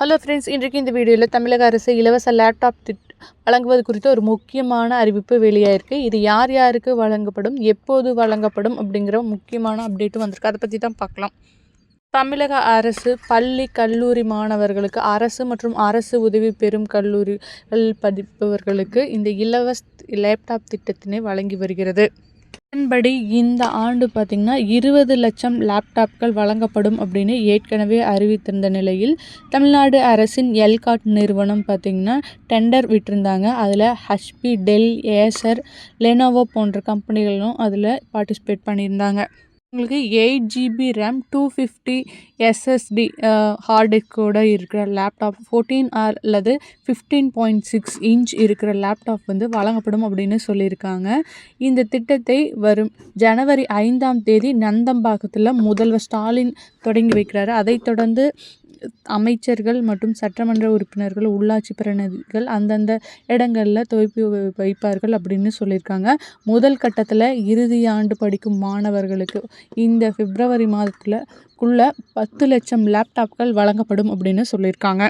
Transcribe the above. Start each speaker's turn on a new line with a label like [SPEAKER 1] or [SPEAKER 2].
[SPEAKER 1] Hello friends இன்றைக்கு இந்த வீடியோவில் தமிழக அரசு இலவச லேப்டாப் திட் வழங்குவது குறித்த ஒரு முக்கியமான அறிவிப்பு வெளியாயிருக்கு. இது யார் யாருக்கு வழங்கப்படும் எப்போது வழங்கப்படும் அப்படிங்கிற முக்கியமான அப்டேட்டும் வந்திருக்கு. அதை பற்றி தான் பார்க்கலாம். தமிழக அரசு பள்ளி கல்லூரி மாணவர்களுக்கு அரசு மற்றும் அரசு உதவி பெறும் கல்லூரிகள் படிப்பவர்களுக்கு இந்த இலவச லேப்டாப் திட்டத்தினை வழங்கி வருகிறது. இதன்படி இந்த ஆண்டு பார்த்திங்கன்னா இருபது லட்சம் லேப்டாப்கள் வழங்கப்படும் அப்படின்னு ஏற்கனவே அறிவித்திருந்த நிலையில் தமிழ்நாடு அரசின் எல்காட் நிறுவனம் பார்த்திங்கன்னா டெண்டர் விட்டிருந்தாங்க. அதில் ஹச்பி டெல் ஏசர் லெனோவோ போன்ற கம்பெனிகளும் அதில் பார்ட்டிசிபேட் பண்ணியிருந்தாங்க. உங்களுக்கு eight GB RAM two fifty SSD hard டிஸ்கோட இருக்கிற லேப்டாப் ஃபோர்டீன் ஆர் அல்லது ஃபிஃப்டீன் பாயிண்ட் சிக்ஸ் இன்ச் இருக்கிற லேப்டாப் வந்து வழங்கப்படும் அப்படின்னு சொல்லியிருக்காங்க. இந்த திட்டத்தை வரும் ஜனவரி ஐந்தாம் தேதி நந்தம்பாக்கத்தில் முதல்வர் ஸ்டாலின் தொடங்கி வைக்கிறாரு. அதைத் தொடர்ந்து அமைச்சர்கள் மற்றும் சட்டமன்ற உறுப்பினர்கள் உள்ளாட்சி பிரதிநிதிகள் அந்தந்த இடங்களில் துவக்கி வைப்பார்கள் அப்படின்னு சொல்லியிருக்காங்க. முதல் கட்டத்தில் இறுதி ஆண்டு படிக்கும் மாணவர்களுக்கு இந்த பிப்ரவரி மாதத்தில் குள்ள பத்து லட்சம் லேப்டாப்கள் வழங்கப்படும் அப்படின்னு சொல்லியிருக்காங்க.